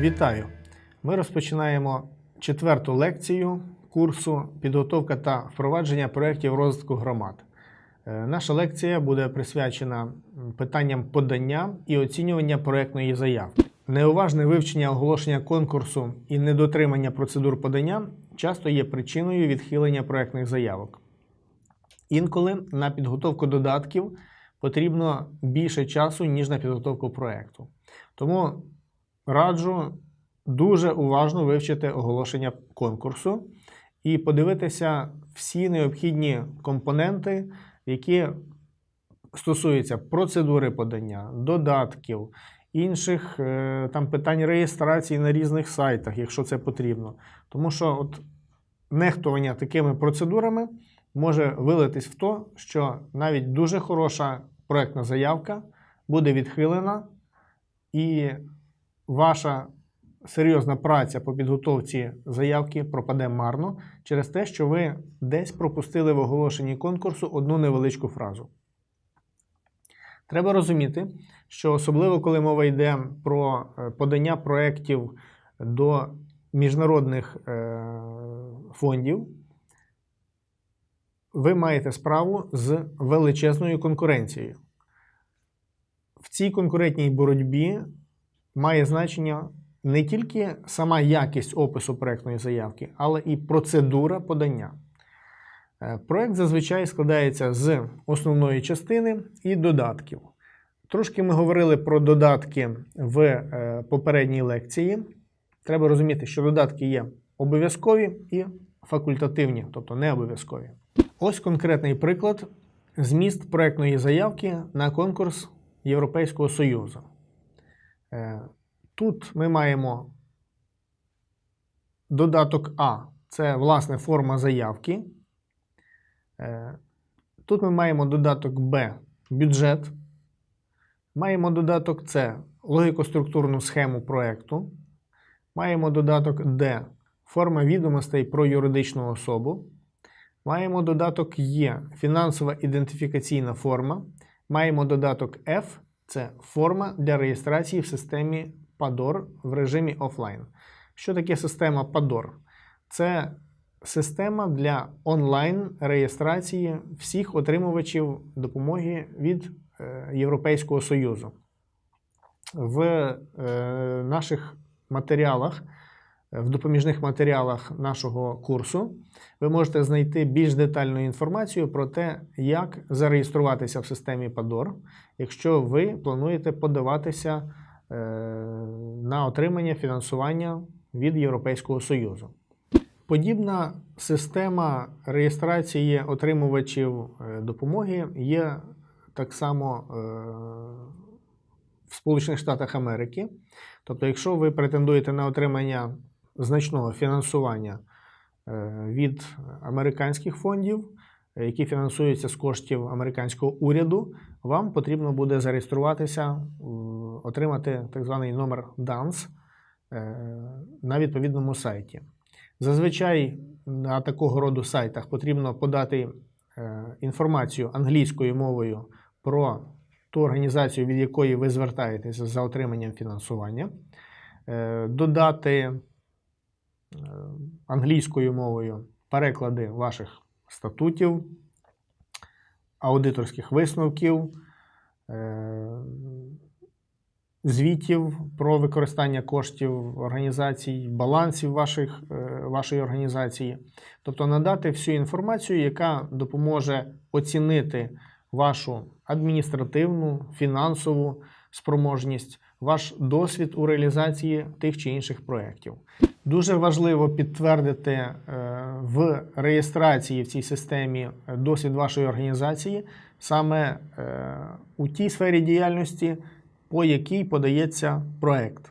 Вітаю! Ми розпочинаємо четверту лекцію курсу Підготовка та впровадження проєктів розвитку громад. Е, Наша лекція буде присвячена питанням подання і оцінювання проєктної заявки. Неуважне вивчення оголошення конкурсу і недотримання процедур подання часто є причиною відхилення проєктних заявок. Інколи на підготовку додатків потрібно більше часу, ніж на підготовку проєкту. Тому раджу дуже уважно вивчити оголошення конкурсу і подивитися всі необхідні компоненти, які стосуються процедури подання, додатків, інших е, там питань реєстрації на різних сайтах, якщо це потрібно. Тому що от нехтування такими процедурами може вилитись в те, що навіть дуже хороша проектна заявка буде відхилена, і ваша серйозна праця по підготовці заявки пропаде марно через те, що ви десь пропустили в оголошенні конкурсу одну невеличку фразу. Треба розуміти, що особливо коли мова йде про е, подання проєктів до міжнародних е, фондів, ви маєте справу з величезною конкуренцією. В цій конкурентній боротьбі має значення не тільки сама якість опису проектної заявки, але і процедура подання. Е, Проект зазвичай складається з основної частини і додатків. Трошки ми говорили про додатки в е, попередній лекції. Треба розуміти, що додатки є обов'язкові і факультативні, тобто не обов'язкові. Ось конкретний приклад: зміст проектної заявки на конкурс Європейського Союзу. Е, Тут ми маємо додаток А це власне форма заявки. Е, Тут ми маємо додаток Б бюджет. Маємо додаток С логіко-структурну схему проєкту. Маємо додаток Д форма відомостей про юридичну особу. Маємо додаток Є фінансова ідентифікаційна форма. Маємо додаток F це форма для реєстрації в системі PADOR в режимі офлайн. Що таке система PADOR? Це система для онлайн реєстрації всіх отримувачів допомоги від е, Європейського Союзу. В е, наших матеріалах, в допоміжних матеріалах нашого курсу, ви можете знайти більш детальну інформацію про те, як зареєструватися в системі PADOR, якщо ви плануєте подаватися е, на отримання фінансування від Європейського Союзу. Подібна система реєстрації отримувачів е, допомоги є так само е, в Сполучених Штатах Америки. Тобто, якщо ви претендуєте на отримання значного фінансування е, від американських фондів, е, які фінансуються з коштів американського уряду, вам потрібно буде зареєструватися, отримати так званий номер DANS е, на відповідному сайті. Зазвичай на такого роду сайтах потрібно подати е, інформацію англійською мовою про ту організацію, від якої ви звертаєтеся за отриманням фінансування, е, додати е, англійською мовою переклади ваших статутів, аудиторських висновків, е, звітів про використання коштів організацій, балансів ваших, е, вашої організації. Тобто надати всю інформацію, яка допоможе оцінити вашу адміністративну, фінансову спроможність, ваш досвід у реалізації тих чи інших проєктів. Дуже важливо підтвердити е, в реєстрації в цій системі е, досвід вашої організації саме е, у тій сфері діяльності, по якій подається проект.